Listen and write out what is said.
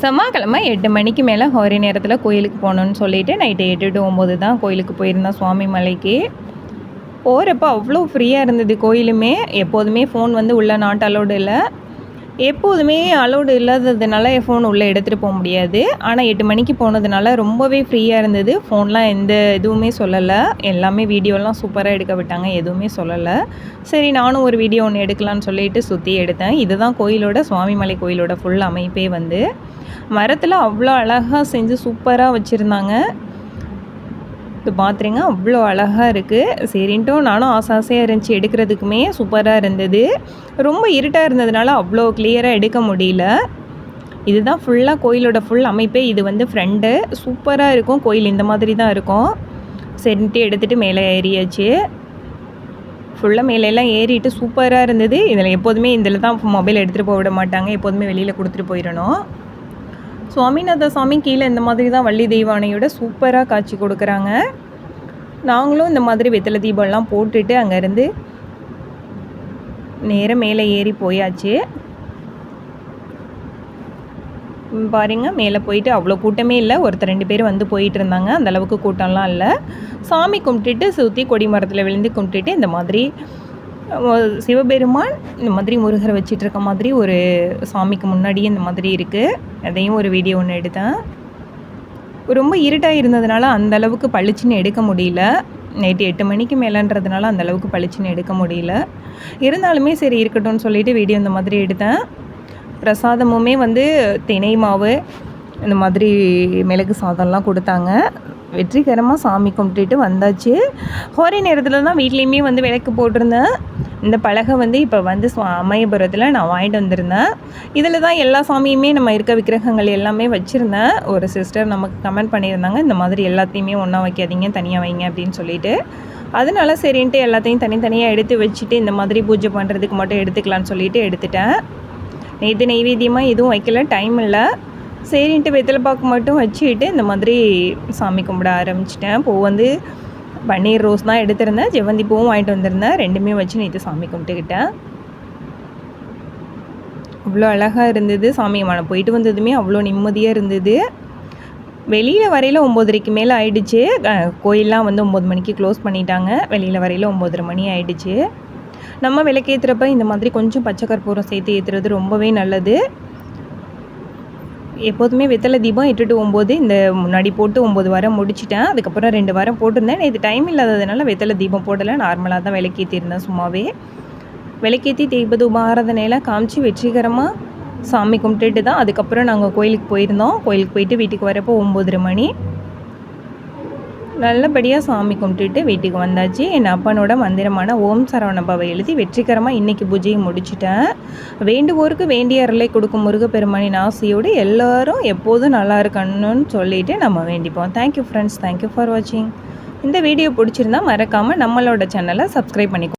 செவ்வாய்க்கிழமை எட்டு மணிக்கு மேலே ஹோரி நேரத்தில் கோயிலுக்கு போகணுன்னு சொல்லிவிட்டு நைட்டு எட்டு டு ஒம்பது தான் கோயிலுக்கு போயிருந்தேன் சுவாமி மலைக்கு. போகிறப்ப அவ்வளோ ஃப்ரீயாக இருந்தது கோயிலுமே. எப்போதுமே ஃபோன் வந்து உள்ளே நாட் அலோடு இல்லை. எப்போதுமே அலோடு இல்லாததுனால என் ஃபோன் உள்ளே எடுத்துகிட்டு போக முடியாது. ஆனால் எட்டு மணிக்கு போனதுனால ரொம்பவே ஃப்ரீயாக இருந்தது. ஃபோன்லாம் எந்த இதுவுமே சொல்லலை. எல்லாமே வீடியோலாம் சூப்பராக எடுக்க விட்டாங்க. எதுவுமே சொல்லலை. சரி நானும் ஒரு வீடியோ ஒன்று எடுக்கலான்னு சொல்லிட்டு சுற்றி எடுத்தேன். இதுதான் கோயிலோட சுவாமிமலை கோயிலோட ஃபுல் அமைப்பே வந்து. மரத்தில் அவ்வளோ அழகாக செஞ்சு சூப்பராக வச்சுருந்தாங்க. இது பார்த்துருங்க அவ்வளோ அழகாக இருக்குது சரின்ட்டும் நானும் ஆசை ஆசையாக இருந்துச்சு எடுக்கிறதுக்குமே. சூப்பராக இருந்தது. ரொம்ப இருட்டாக இருந்ததுனால அவ்வளோ கிளியராக எடுக்க முடியல. இதுதான் ஃபுல்லாக கோயிலோட ஃபுல் அமைப்பே. இது வந்து ஃப்ரெண்டு சூப்பராக இருக்கும். கோயில் இந்த மாதிரி தான் இருக்கும். சரின்ட்டு எடுத்துகிட்டு மேலே ஏறியாச்சு. ஃபுல்லாக மேலெல்லாம் ஏறிட்டு சூப்பராக இருந்தது. இதில் எப்போதுமே இதில் தான் மொபைல் எடுத்துகிட்டு போக விட மாட்டாங்க. எப்போதுமே வெளியில் கொடுத்துட்டு போயிடணும். சுவாமிநாத சாமி கீழே இந்த மாதிரி தான் வள்ளி தெய்வானையோட சூப்பராக காட்சி கொடுக்குறாங்க. நாங்களும் இந்த மாதிரி வெத்தலை தீபம்லாம் போட்டுட்டு அங்கேருந்து நேராக மேலே ஏறி போயாச்சு. பாருங்க மேலே போயிட்டு அவ்வளோ கூட்டமே இல்லை. ஒருத்தர் ரெண்டு பேர் வந்து போயிட்டு இருந்தாங்க. அந்த அளவுக்கு கூட்டம்லாம் இல்லை. சாமி கும்பிட்டுட்டு சுற்றி கொடி மரத்தில் விழுந்து கும்பிட்டுட்டு இந்த மாதிரி சிவபெருமான் இந்த மாதிரி முருகரை வச்சிட்டு இருக்க மாதிரி ஒரு சாமிக்கு முன்னாடியே இந்த மாதிரி இருக்குது அதையும் ஒரு வீடியோ ஒன்று எடுத்தேன். ரொம்ப இருட்டாக இருந்ததுனால அந்த அளவுக்கு பளிச்சுன்னு எடுக்க முடியல. நைட்டு எட்டு மணிக்கு மேலேன்றதுனால அந்த அளவுக்கு பளிச்சுன்னு எடுக்க முடியல. இருந்தாலுமே சரி இருக்கட்டும்னு சொல்லிட்டு வீடியோ இந்த மாதிரி எடுத்தேன். பிரசாதமுமே வந்து தினை மாவு இந்த மாதிரி மிளகு சாதம்லாம் கொடுத்தாங்க. வெற்றிகரமாக சாமி கும்பிட்டுட்டு வந்தாச்சு. ஒரே நேரத்தில் தான் வீட்லேயுமே வந்து விளக்கு போட்டிருந்தேன். இந்த பலகை வந்து இப்போ வந்து அமயபுரத்தில் நான் வாங்கிட்டு வந்திருந்தேன். இதில் தான் எல்லா சாமியுமே நம்ம இருக்க விக்கிரகங்கள் எல்லாமே வச்சுருந்தேன். ஒரு சிஸ்டர் நமக்கு கமெண்ட் பண்ணியிருந்தாங்க இந்த மாதிரி எல்லாத்தையுமே ஒன்றா வைக்காதீங்க தனியாக வைங்க அப்படின்னு சொல்லிட்டு. அதனால சரின்ட்டு எல்லாத்தையும் தனித்தனியாக எடுத்து வச்சுட்டு இந்த மாதிரி பூஜை பண்ணுறதுக்கு மட்டும் எடுத்துக்கலான்னு சொல்லிட்டு எடுத்துட்டேன். நேற்று நெய்வேத்தியமாக எதுவும் வைக்கல டைம் இல்லை. சரின்ட்டு வெத்தலை பாக்கு மட்டும் வச்சுக்கிட்டு இந்த மாதிரி சாமி கும்பிட ஆரம்பிச்சிட்டேன். பூ வந்து பன்னீர் ரோஸ் தான் எடுத்திருந்தேன். ஜெவந்தி பூவும் வாங்கிட்டு வந்திருந்தேன். ரெண்டுமே வச்சு நேற்று சாமி கும்பிட்டுக்கிட்டேன். அவ்வளோ அழகாக இருந்தது சாமி மனம் போயிட்டு வந்ததுமே அவ்வளோ நிம்மதியாக இருந்தது. வெளியில் வரையில் ஒம்போதரைக்கு மேலே ஆயிடுச்சு. கோயிலெலாம் வந்து ஒம்பது மணிக்கு க்ளோஸ் பண்ணிட்டாங்க. வெளியில் வரையில் ஒம்போதரை மணி ஆயிடுச்சு. நம்ம விளக்கேற்றுறப்ப இந்த மாதிரி கொஞ்சம் பச்சை கற்பூரம் சேர்த்து ஏற்றுறது ரொம்பவே நல்லது. எப்போதுமே வெத்தலை தீபம் எட்டு டு ஒம்பது இந்த முன்னாடி போட்டு ஒம்பது வாரம் முடிச்சிட்டேன். அதுக்கப்புறம் ரெண்டு வாரம் போட்டிருந்தேன். இது டைம் இல்லாததுனால வெத்தலை தீபம் போடலை. நார்மலாக தான் விளக்கேற்றிருந்தேன் சும்மாவே. விளக்கேற்றி தீபது ஆராதனையெல்லாம் காமிச்சு வெற்றிகரமாக சாமி கும்பிட்டுட்டு தான் அதுக்கப்புறம் நாங்கள் கோயிலுக்கு போயிருந்தோம். கோயிலுக்கு போயிட்டு வீட்டுக்கு வரப்போ ஒம்பதரை மணி. நல்லபடியாக சாமி கும்பிட்டுட்டு வீட்டுக்கு வந்தாச்சு. என் அப்பனோட மந்திரமான ஓம் சரவணபாவை எழுதி வெற்றிகரமாக இன்னைக்கு பூஜையை முடிச்சிட்டேன். வேண்டுவோருக்கு வேண்டிய அருளை கொடுக்கும் முருகப்பெருமானின் ஆசையோடு எல்லோரும் எப்போதும் நல்லா இருக்கணும்னு சொல்லிட்டு நம்ம வேண்டிப்போம். Thank you friends thank you for வாட்சிங் இந்த வீடியோ பிடிச்சிருந்தா மறக்காமல் நம்மளோட சேனலை சப்ஸ்கிரைப் பண்ணிக்கோ.